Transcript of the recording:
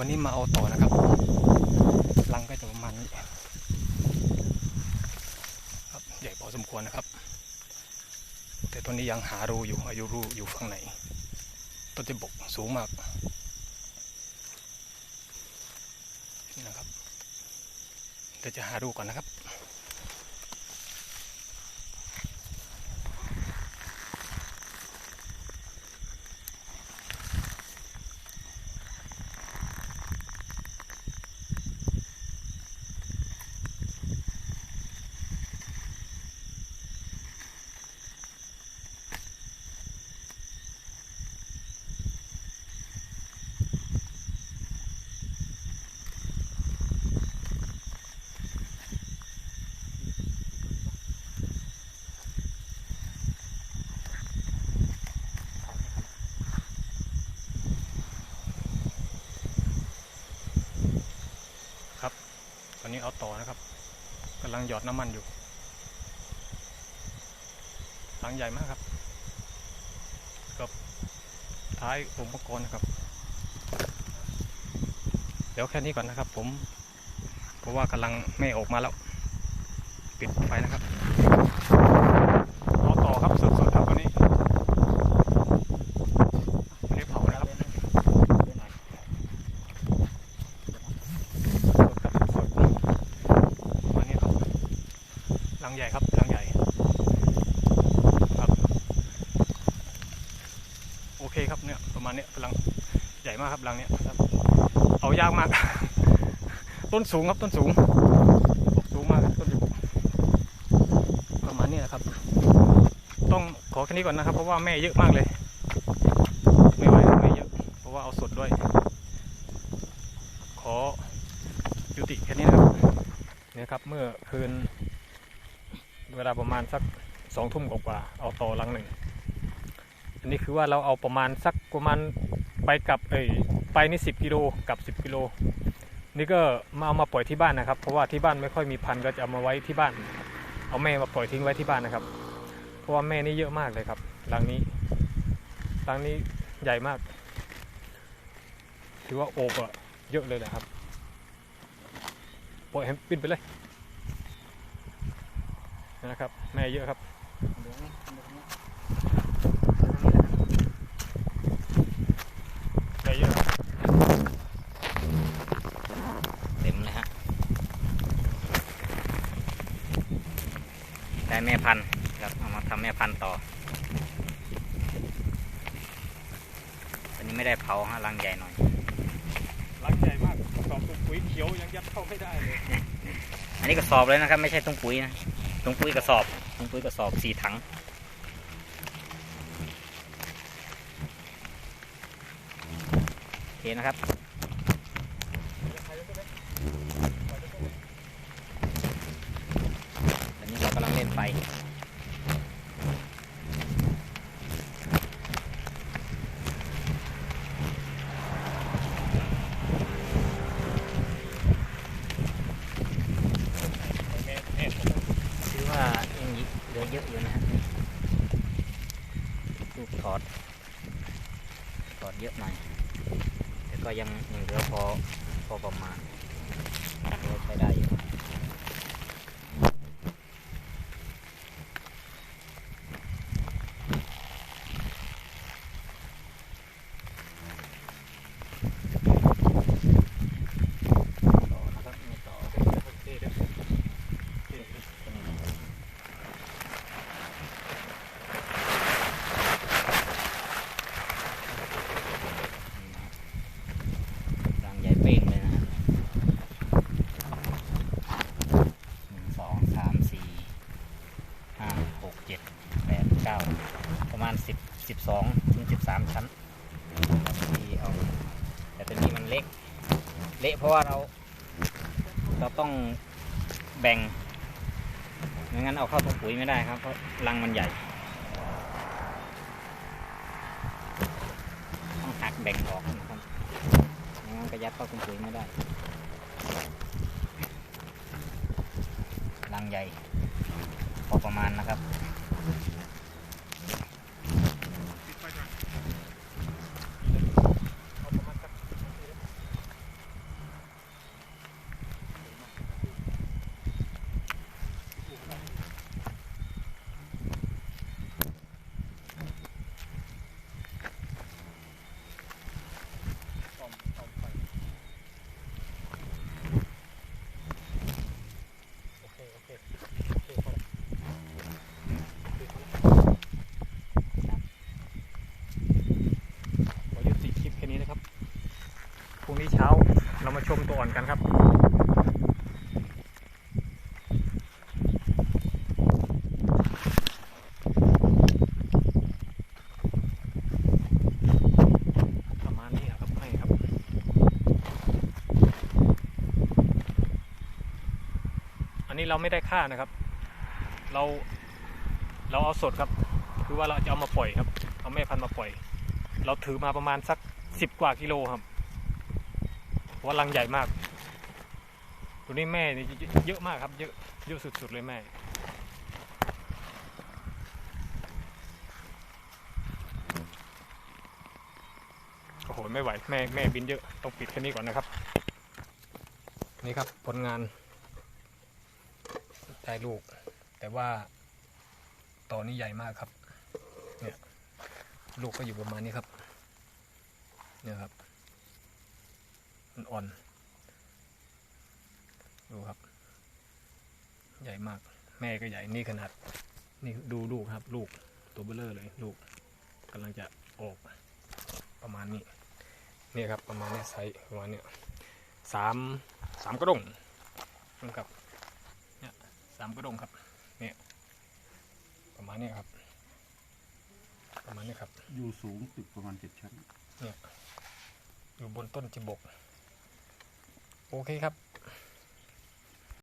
วันนี้มาเอาต่อนะครับลังก็จะประมาณนี้ครับใหญ่พอสมควรนะครับ แต่ตอนนี้ยังหารูอยู่อายุรูอยู่ฝั่งไหนต้นจะบกสูงมากนี่นะครับเดี๋ยวจะหารูก่อนนะครับ อนนี้เอาต่อนะครับกำลังหยอดน้ำมันอยู่ถังใหญ่มากครับ กับท้ายอุปกรณ์นะครับ เดี๋ยวแค่นี้ก่อนนะครับ ผม เพราะว่ากำลังไม่ออกมาแล้ว ปิดไฟนะครับเอาต่อครับสดๆครับวันนี้ไม่ได้เผานะครับ สดครับสดวันนี้ครับ ลังใหญ่ครับลังใหญ่ครับโอเคครับเนี่ยประมาณเนี้ยกำลังใหญ่มากครับลังเนี้ยครับ เอายากมาก ต้นสูงครับต้นสูงสูงมากต้นอยู่ประมาณนี้นะครับ ต้องขอแค่นี้ก่อนนะครับ เพราะว่าแม่เยอะมากเลย ไม่ไหวแม่เยอะ เพราะว่าเอาสดด้วย ขอยุติแค่นี้นะครับเนี่ยครับเมื่อคืน เวลาประมาณสักสองทุ่มกว่าเอาต่อลังหนึ่งอันนี้คือว่าเราเอาประมาณสักประมาณไปกับเอ้ยไปนี่สิบกิโลกับสิบกิโลนี่ก็มาเอามาปล่อยที่บ้านนะครับ เพราะว่าที่บ้านไม่ค่อยมีพันธุ์ก็จะเอามาไว้ที่บ้าน เอาแม่มาปล่อยทิ้งไว้ที่บ้านนะครับ เพราะว่าแม่นี่เยอะมากเลยครับรังนี้รังนี้ใหญ่มาก ถือว่าโอบอะเยอะเลยนะครับปล่อยให้ปิ้นไปเลย นะครับ แม่เยอะครับแม่เยอะครับเต็มเลยฮะได้แม่พันธุ์ครับเอามาทำแม่พันธุ์ต่ออันนี้ไม่ได้เผาฮะรังใหญ่หน่อยรังใหญ่มากกรอบปุ๋ยเขียวยังยัดเข้าไม่ได้เลย อันนี้กระสอบเลยนะครับ ไม่ใช่ตุ้งปุ๋ยนะ ตุ้งปุ๋ยกระสอบถุงปุ๋ยกระสอบสี่ถัง โอเคนะครับ ตอนนี้เรากำลังเล่นไฟ แม่แม่ ถือว่ายังเหลือเยอะอยู่นะฮะลูกถอด ถอเยอะหน่อย แต่ก็ยังยังเหลือพอพอประมาณใช้ได้อยู่ต่อนะครับไม่ต่อ รังใหญ่เป้งเลยนะฮะหนึ่งสองสามสี่ห้าหก เจ็ดแปดเก้าประมาณสิบสิบสองถึงสิบสามชั้นที่เอาแต่ตัวนี้มันเล็ก เละเพราะว่าเรา เราต้องแบ่งไม่งั้นเอาเข้าถุงปุ๋ยไม่ได้ครับเพราะรังมันใหญ่ ต้องหักแบ่งออกนะครับไม่งั้นก็ยัดเข้าถุงปุ๋ยไม่ได้รังใหญ่พอประมาณนะครับ Thank you. เช้า เรามาชมตัวอ่อนกันครับประมาณนี้ครับให้ครับอันนี้เราไม่ได้ค่านะครับ เรา เราเอาสดครับ คือว่าเราจะเอามาปล่อยครับ เอาแม่พันธุ์มาปล่อย เราถือมาประมาณสักสิบกว่ากิโลครับ เพราะว่ารังใหญ่มากตัวนี้แม่นี่เยอะเยอะมากครับ เยอะเยอะสุดๆเลยแม่โอ้โหไม่ไหวแม่แม่บินเยอะต้องปิดแค่นี้ก่อนนะครับ นี่ครับผลงานได้ลูก แต่ว่าตอนนี้ใหญ่มากครับ เนี่ย ลูกก็อยู่ประมาณนี้ครับ เนี่ยครับ อ่อนดูครับ ใหญ่มาก แม่ก็ใหญ่นี่ขนาด นี่ดูลูกครับ ลูกตัวเบลเลอร์เลยลูกกำลังจะออกประมาณนี้เนี่ยครับประมาณเนี้ยไซส์ประมาณเนี้ยสามสามกระดงนะครับเนี่ยสามกระดงครับเนี่ยประมาณเนี้ยครับ ประมาณนี้ครับ อยู่สูงตึกประมาณเจ็ดชั้นอยู่บนต้นจิบก โอเคครับ